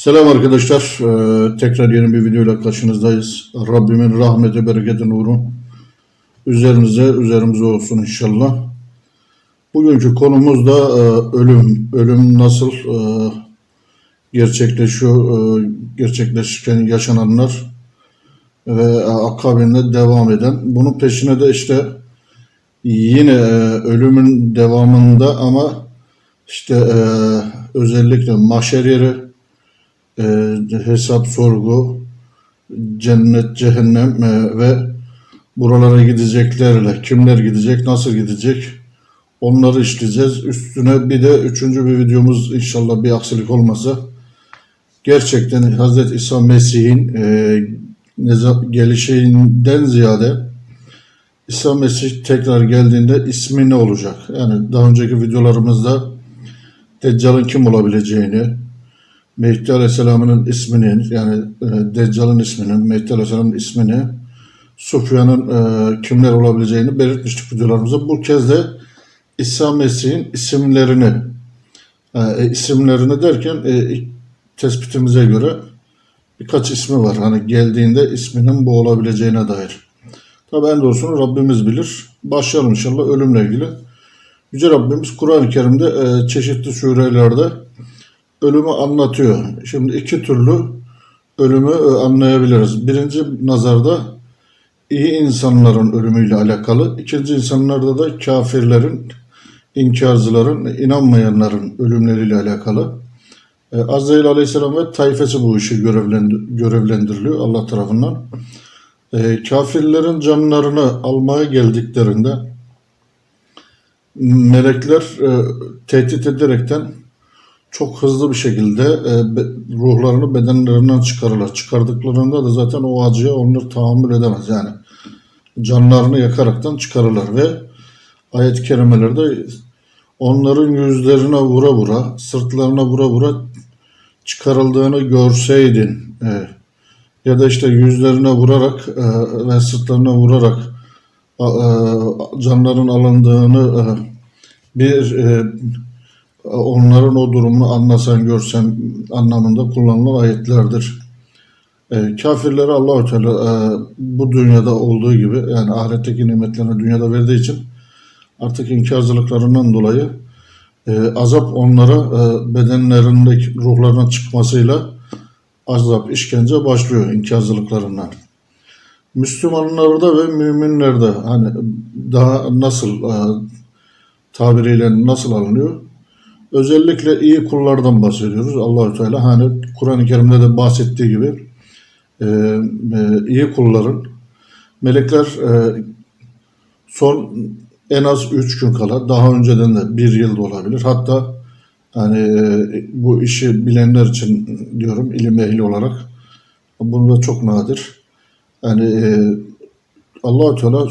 Selam arkadaşlar. Ee, tekrar yeni bir videoyla karşınızdayız. Rabbimin rahmeti, bereketi, nuru üzerinize, üzerimize olsun inşallah. Bugünkü konumuz da e, ölüm. Ölüm nasıl e, gerçekleşiyor, e, gerçekleşirken yaşananlar ve akabinde devam eden. Bunun peşine de işte yine e, ölümün devamında ama işte e, özellikle mahşer yeri, e, hesap, sorgu, cennet, cehennem e, ve buralara gideceklerle kimler gidecek, nasıl gidecek onları işleyeceğiz. Üstüne bir de üçüncü bir videomuz inşallah bir aksilik olmasa gerçekten Hazreti İsa Mesih'in e, gelişinden ziyade İsa Mesih tekrar geldiğinde ismi ne olacak? Yani daha önceki videolarımızda Deccal'ın kim olabileceğini, Mehdi Aleyhisselam'ın ismini, yani e, Deccal'ın ismini, Mehdi Aleyhisselam'ın ismini, Sufyan'ın e, kimler olabileceğini belirtmiştik videolarımızda. Bu kez de İsa Mesih'in isimlerini, e, isimlerini derken e, tespitimize göre birkaç ismi var. Hani geldiğinde isminin bu olabileceğine dair. Tabi en doğrusunu Rabbimiz bilir. Başlayalım inşallah ölümle ilgili. Yüce Rabbimiz Kur'an-ı Kerim'de e, çeşitli surelerde ölümü anlatıyor. Şimdi iki türlü ölümü e, anlayabiliriz. Birinci nazarda iyi insanların ölümüyle alakalı. İkinci insanlarda da kafirlerin, inkarcıların, inanmayanların ölümleriyle alakalı. E, Azrail Aleyhisselam ve tayfesi bu işi görevlendi- görevlendiriliyor Allah tarafından. E, kafirlerin canlarını almaya geldiklerinde melekler tehdit ederekten çok hızlı bir şekilde e, ruhlarını bedenlerinden çıkarırlar. Çıkardıklarında da zaten o acıya onlar tahammül edemez. Yani canlarını yakaraktan çıkarırlar ve ayet-i kerimelerde onların yüzlerine vura vura, sırtlarına vura vura çıkarıldığını görseydin e, ya da işte yüzlerine vurarak e, ve sırtlarına vurarak e, canların alındığını e, bir e, onların o durumunu anlasan görsen anlamında kullanılan ayetlerdir. E, kafirlere Allahü Teala e, bu dünyada olduğu gibi yani ahiretteki nimetlerini dünyada verdiği için artık inkarcılıklarından dolayı e, azap onlara e, bedenlerindeki ruhlarına çıkmasıyla azap, işkence başlıyor inkarcılıklarından. Müslümanlarda ve müminlerde hani daha nasıl e, tabiriyle nasıl alınıyor? Özellikle iyi kullardan bahsediyoruz. Allahü Teala hani Kur'an-ı Kerim'de de bahsettiği gibi e, e, iyi kulların melekler e, son en az 3 gün kala daha önceden de bir yıl da olabilir. Hatta hani bu işi bilenler için diyorum ilim ehli olarak bunu da çok nadir. Yani e, Allahü Teala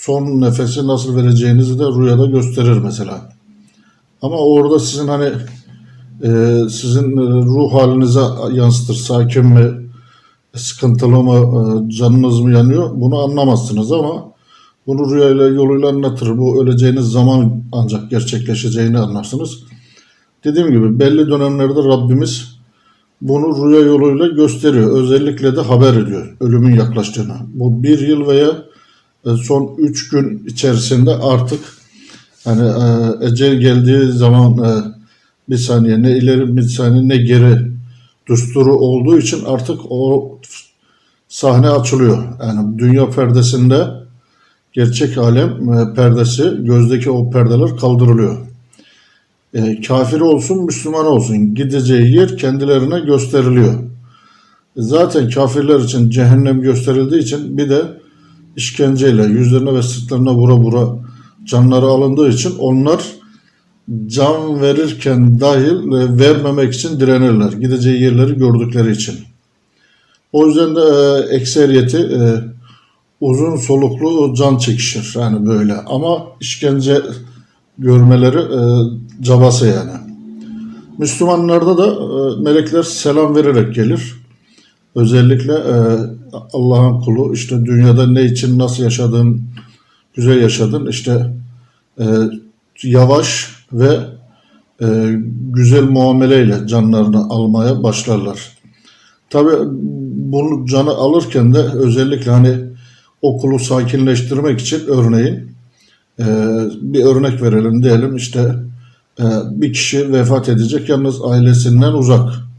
son nefesi nasıl vereceğinizi de rüyada gösterir mesela. Ama orada sizin hani e, sizin e, ruh halinize yansıtır. Sakin mi, sıkıntılı mı, e, canınız mı yanıyor bunu anlamazsınız ama bunu rüyayla yoluyla anlatır. Bu öleceğiniz zaman ancak gerçekleşeceğini anlarsınız. Dediğim gibi belli dönemlerde Rabbimiz bunu rüya yoluyla gösteriyor. Özellikle de haber ediyor ölümün yaklaştığını. Bu bir yıl veya e, son üç gün içerisinde artık hani e, ecel geldiği zaman e, bir saniye ne ileri bir saniye ne geri düsturu olduğu için artık o sahne açılıyor. Yani dünya perdesinde gerçek alem e, perdesi, gözdeki o perdeler kaldırılıyor. E, kafir olsun, Müslüman olsun gideceği yer kendilerine gösteriliyor. Zaten kafirler için cehennem gösterildiği için bir de işkenceyle yüzlerine ve sırtlarına vura vura canları alındığı için onlar can verirken dahil e, vermemek için direnirler. Gideceği yerleri gördükleri için. O yüzden de e, ekseriyeti e, uzun soluklu can çekişir yani böyle ama işkence görmeleri cabası yani. Müslümanlarda da melekler selam vererek gelir. Özellikle Allah'ın kulu işte dünyada ne için nasıl yaşadın, güzel yaşadın işte e, yavaş ve e, güzel muameleyle canlarını almaya başlarlar. Tabi bunu canı alırken de özellikle hani okulu sakinleştirmek için örneğin e, bir örnek verelim diyelim işte e, bir kişi vefat edecek yalnız ailesinden uzak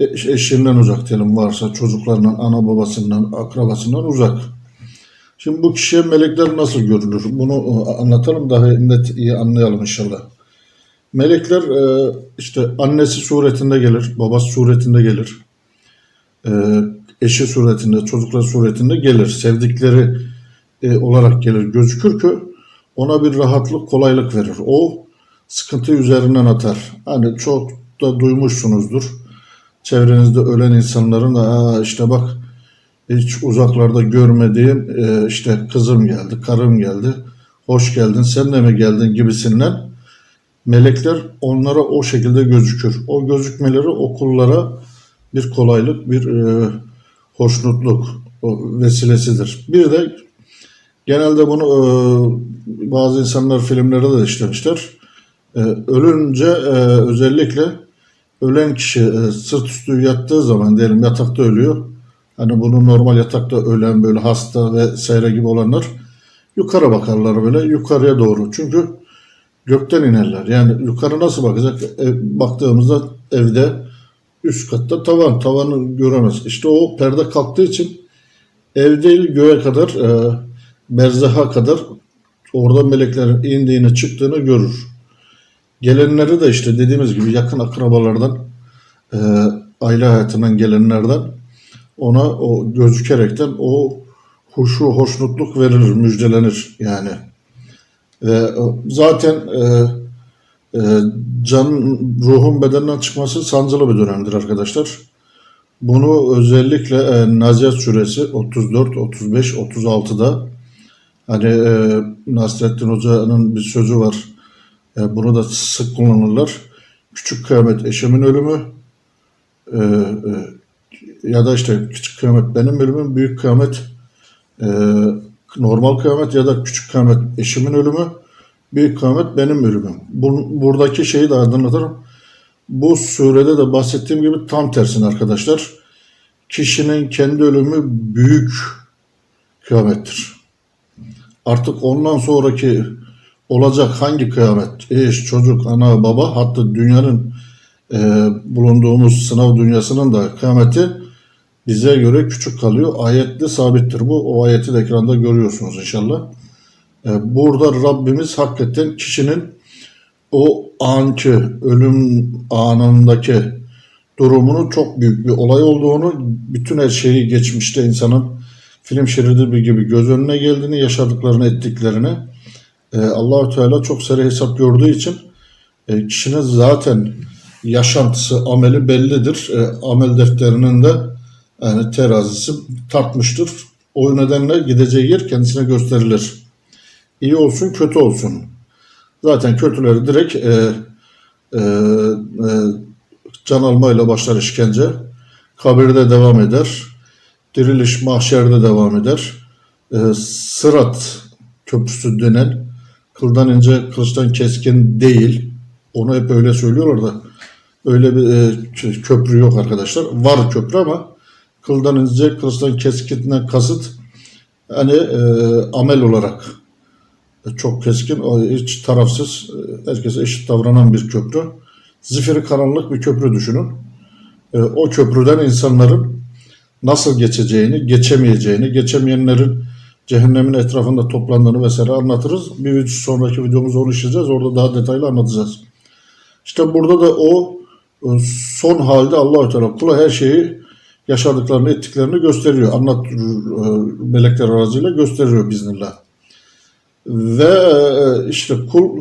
E- eşinden uzak diyelim varsa çocuklarından ana babasından akrabasından uzak. Şimdi bu kişiye melekler nasıl görülür? Bunu e, anlatalım daha net iyi anlayalım inşallah. Melekler e, işte annesi suretinde gelir, babası suretinde gelir, e, eşi suretinde, çocuklar suretinde gelir. Sevdikleri olarak gelir. Gözükür ki ona bir rahatlık, kolaylık verir. O sıkıntı üzerinden atar. Hani çok da duymuşsunuzdur. Çevrenizde ölen insanların da "Aa, işte bak hiç uzaklarda görmediğim e, işte kızım geldi, karım geldi, hoş geldin, sen de mi geldin gibisinden melekler onlara o şekilde gözükür. O gözükmeleri o kullara bir kolaylık, bir e, hoşnutluk vesilesidir. Bir de genelde bunu e, bazı insanlar filmlerde de işlemişler. E, ölünce e, özellikle ölen kişi e, sırt üstü yattığı zaman diyelim yatakta ölüyor. Hani bunu normal yatakta ölen böyle hasta ve seyre gibi olanlar yukarı bakarlar böyle yukarıya doğru. Çünkü gökten inerler. Yani yukarı nasıl bakacak? Ev, baktığımızda evde üst katta tavan. Tavanı göremez. İşte o perde kalktığı için ev değil göğe kadar e, berzaha kadar orada meleklerin indiğini çıktığını görür. Gelenleri de işte dediğimiz gibi yakın akrabalardan e, aile hayatından gelenlerden ona o gözükerekten o huşu, hoşnutluk verilir, müjdelenir yani. Ve e, zaten e, e, can, ruhun bedenden çıkması sancılı bir dönemdir arkadaşlar. Bunu özellikle e, Nazihat suresi 34, 35, 36'da hani e, Nasrettin Hoca'nın bir sözü var. E, bunu da sık kullanırlar. Küçük kıyamet eşimin ölümü e, e, ya da işte küçük kıyamet benim ölümüm, büyük kıyamet e, normal kıyamet ya da küçük kıyamet eşimin ölümü, büyük kıyamet benim ölümüm. Bu, buradaki şeyi de anlatırım. Bu surede de bahsettiğim gibi tam tersine arkadaşlar. Kişinin kendi ölümü büyük kıyamettir. Artık ondan sonraki olacak hangi kıyamet? Eş, çocuk, ana, baba hatta dünyanın e, bulunduğumuz sınav dünyasının da kıyameti bize göre küçük kalıyor. Ayette sabittir bu. O ayeti de ekranda görüyorsunuz inşallah. E, burada Rabbimiz hakikaten kişinin o anki ölüm anındaki durumunu çok büyük bir olay olduğunu, bütün her şeyi geçmişte insanın film şeridi gibi göz önüne geldiğini, yaşadıklarını, ettiklerini e, Allahü Teala çok seri hesap gördüğü için e, kişinin zaten yaşantısı, ameli bellidir. E, amel defterinin de yani terazisi tartmıştır. O nedenle gideceği yer kendisine gösterilir. İyi olsun, kötü olsun. Zaten kötüleri direkt e, e, e, can almayla başlar işkence. Kabirde devam eder. Diriliş mahşerde devam eder. E, sırat köprüsü denen kıldan ince kılıçtan keskin değil. Onu hep öyle söylüyorlar da öyle bir e, kö- köprü yok arkadaşlar. Var köprü ama kıldan ince kılıçtan keskinden kasıt hani e, amel olarak e, çok keskin, hiç tarafsız, e, herkese eşit davranan bir köprü. Zifiri karanlık bir köprü düşünün. E, O köprüden insanların nasıl geçeceğini, geçemeyeceğini, geçemeyenlerin cehennemin etrafında toplandığını vesaire anlatırız. Bir sonraki videomuzda onu işleyeceğiz. Orada daha detaylı anlatacağız. İşte burada da o son halde Allahü Teala kula her şeyi yaşadıklarını, ettiklerini gösteriyor. Anlat e, melekler aracıyla gösteriyor biznillah. Ve e, işte kul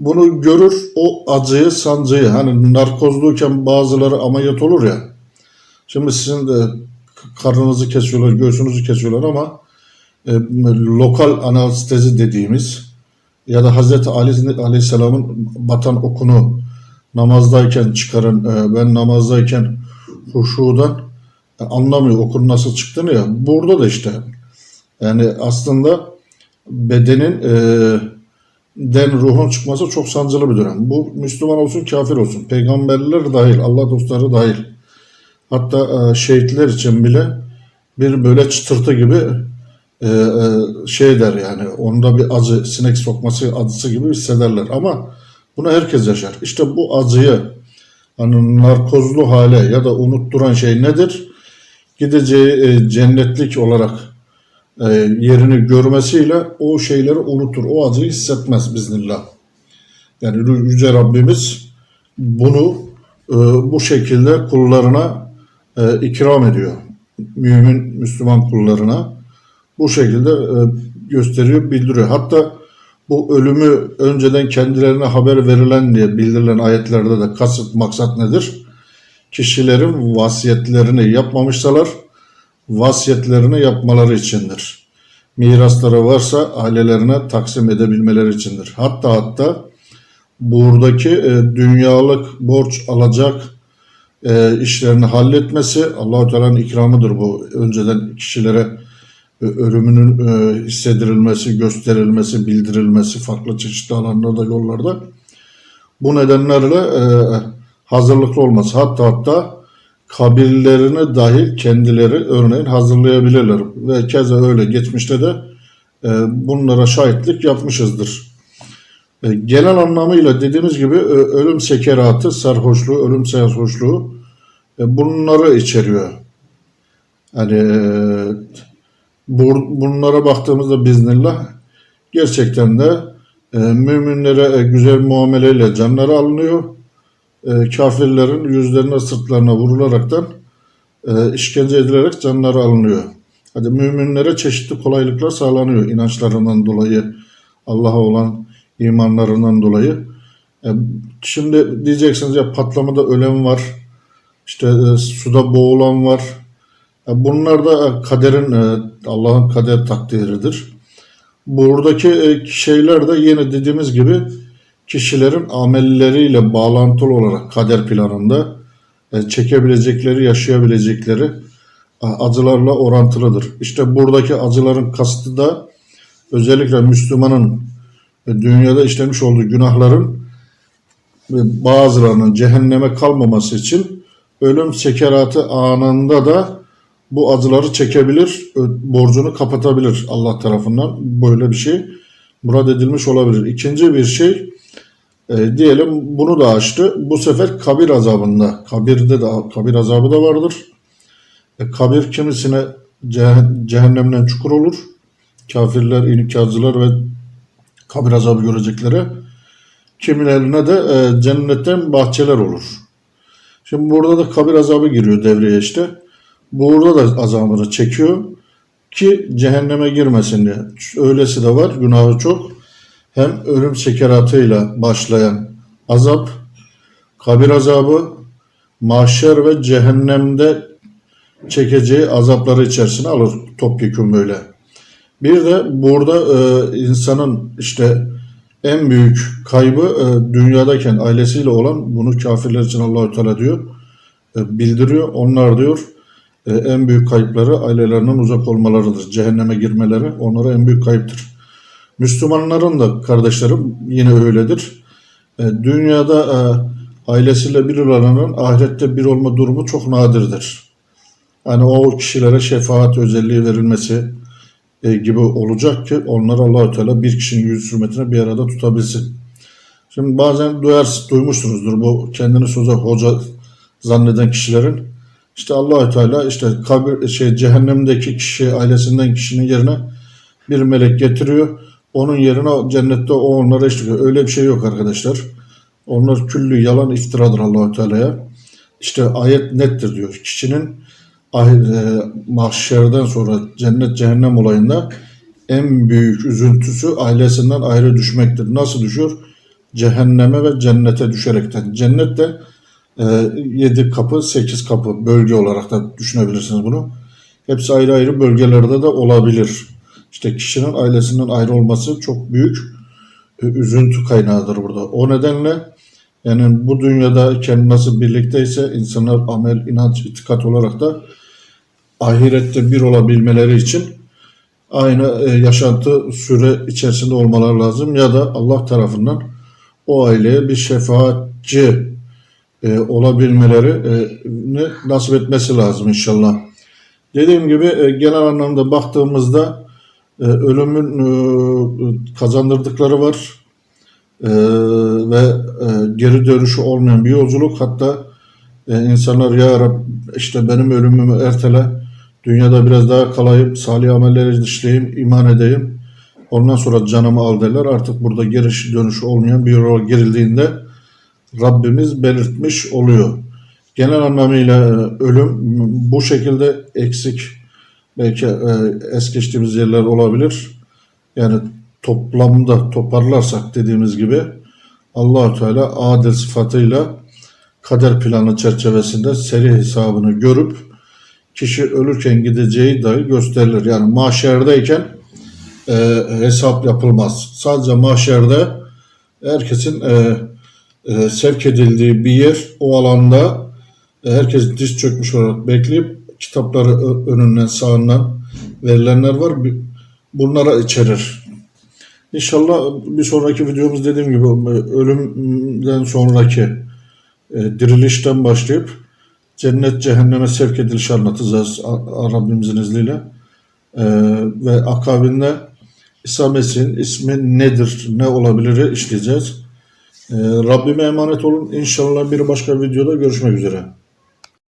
bunu görür o acıyı, sancıyı. Hani narkozluyken bazıları ameliyat olur ya. Şimdi sizin de karnınızı kesiyorlar, göğsünüzü kesiyorlar ama e, lokal anestezi dediğimiz ya da Hazreti Ali Aleyhisselam'ın batan okunu namazdayken çıkarın. e, ben namazdayken huşudan e, anlamıyor okunun nasıl çıktığını ya. Burada da işte yani aslında bedenin e, den ruhun çıkması çok sancılı bir dönem. Bu Müslüman olsun kafir olsun. Peygamberler dahil, Allah dostları dahil. Hatta e, şehitler için bile bir böyle çıtırtı gibi e, e, şey der yani onda bir acı sinek sokması acısı gibi hissederler ama bunu herkes yaşar. İşte bu acıyı hani narkozlu hale ya da unutturan şey nedir? Gideceği e, cennetlik olarak e, yerini görmesiyle o şeyleri unutur. O acıyı hissetmez biznillah. Yani Yüce Rabbimiz bunu e, bu şekilde kullarına e, ikram ediyor. Mümin, Müslüman kullarına bu şekilde e, gösteriyor, bildiriyor. Hatta bu ölümü önceden kendilerine haber verilen diye bildirilen ayetlerde de kasıt maksat nedir? Kişilerin vasiyetlerini yapmamışsalar vasiyetlerini yapmaları içindir. Mirasları varsa ailelerine taksim edebilmeleri içindir. Hatta hatta buradaki e, dünyalık borç alacak e, işlerini halletmesi Allahu Teala'nın ikramıdır bu. Önceden kişilere ölümünün e, hissedirilmesi, gösterilmesi, bildirilmesi farklı çeşitli alanlarda, yollarda bu nedenlerle e, hazırlıklı olması. Hatta hatta kabirlerini dahil kendileri örneğin hazırlayabilirler. Ve keza öyle geçmişte de e, bunlara şahitlik yapmışızdır. E, genel anlamıyla dediğimiz gibi ölüm sekeratı, sarhoşluğu, ölüm sarhoşluğu bunları içeriyor. Hani e, bunlara baktığımızda biznillah gerçekten de e, müminlere e, güzel muameleyle canları alınıyor. E, kafirlerin yüzlerine sırtlarına vurularaktan e, işkence edilerek canları alınıyor. Hadi müminlere çeşitli kolaylıklar sağlanıyor inançlarından dolayı, Allah'a olan imanlarından dolayı. E, şimdi diyeceksiniz ya patlamada ölen var, işte e, suda boğulan var. E, bunlar da kaderin, e, Allah'ın kader takdiridir. Buradaki e, şeyler de yine dediğimiz gibi kişilerin amelleriyle bağlantılı olarak kader planında e, çekebilecekleri, yaşayabilecekleri e, acılarla orantılıdır. İşte buradaki acıların kastı da özellikle Müslümanın e, dünyada işlemiş olduğu günahların bazılarının cehenneme kalmaması için ölüm sekeratı anında da bu acıları çekebilir, borcunu kapatabilir Allah tarafından. Böyle bir şey murad edilmiş olabilir. İkinci bir şey e, diyelim bunu da açtı. Bu sefer kabir azabında, kabirde de kabir azabı da vardır. E, kabir kimisine ceh- cehennemden çukur olur. Kafirler, inikazcılar ve kabir azabı göreceklere. Kimilerine de e, cennetten bahçeler olur. Şimdi burada da kabir azabı giriyor devreye işte. Burada da azabını çekiyor ki cehenneme girmesin diye. Öylesi de var, günahı çok. Hem ölüm sekeratıyla başlayan azap, kabir azabı, mahşer ve cehennemde çekeceği azapları içerisine alır topyekun böyle. Bir de burada e, insanın işte en büyük kaybı e, dünyadayken ailesiyle olan bunu kafirler için Allahü Teala diyor e, bildiriyor. Onlar diyor e, en büyük kayıpları ailelerinden uzak olmalarıdır. Cehenneme girmeleri onlara en büyük kayıptır. Müslümanların da kardeşlerim yine öyledir. E, dünyada e, ailesiyle bir olanın ahirette bir olma durumu çok nadirdir. Yani o kişilere şefaat özelliği verilmesi e, gibi olacak ki onları Allahü Teala bir kişinin yüz hürmetine bir arada tutabilsin. Şimdi bazen duyar, duymuşsunuzdur bu kendini söze hoca zanneden kişilerin işte Allahü Teala işte kabir şey cehennemdeki kişi ailesinden kişinin yerine bir melek getiriyor. Onun yerine cennette o onlara eşlik Öyle bir şey yok arkadaşlar. Onlar küllü yalan iftiradır Allahü Teala'ya. İşte ayet nettir diyor. Kişinin ahir, e, mahşerden sonra cennet cehennem olayında en büyük üzüntüsü ailesinden ayrı düşmektir. Nasıl düşüyor? Cehenneme ve cennete düşerekten. Cennet de 7 kapı, 8 kapı bölge olarak da düşünebilirsiniz bunu. Hepsi ayrı ayrı bölgelerde de olabilir. İşte kişinin ailesinden ayrı olması çok büyük e, üzüntü kaynağıdır burada. O nedenle yani bu dünyada kendi nasıl birlikteyse insanlar amel, inanç, itikat olarak da ahirette bir olabilmeleri için aynı e, yaşantı süre içerisinde olmaları lazım ya da Allah tarafından o aileye bir şefaatçi e, olabilmeleri e, nasip etmesi lazım inşallah. Dediğim gibi e, genel anlamda baktığımızda e, ölümün e, kazandırdıkları var E, ve e, geri dönüşü olmayan bir yolculuk. Hatta e, insanlar ya Rab işte benim ölümümü ertele, dünyada biraz daha kalayım, salih amelleri işleyeyim, iman edeyim. Ondan sonra canımı al derler. Artık burada geri dönüşü olmayan bir yola girildiğinde Rabbimiz belirtmiş oluyor. Genel anlamıyla e, ölüm bu şekilde eksik belki e, es geçtiğimiz yerler olabilir. Yani toplamda toparlarsak dediğimiz gibi Allahu Teala adil sıfatıyla kader planı çerçevesinde seri hesabını görüp kişi ölürken gideceği dahi gösterilir. Yani mahşerdeyken e, hesap yapılmaz. Sadece mahşerde herkesin e, e, sevk edildiği bir yer o alanda e, herkes diz çökmüş olarak bekleyip kitapları önünden sağından verilenler var. Bunlara içerir. İnşallah bir sonraki videomuz dediğim gibi ölümden sonraki e, dirilişten başlayıp cennet cehenneme sevk edilişi anlatacağız Rabbimizin izniyle. E, ve akabinde İsa Mesih'in ismi nedir, ne olabilir işleyeceğiz. E, Rabbime emanet olun. İnşallah bir başka videoda görüşmek üzere.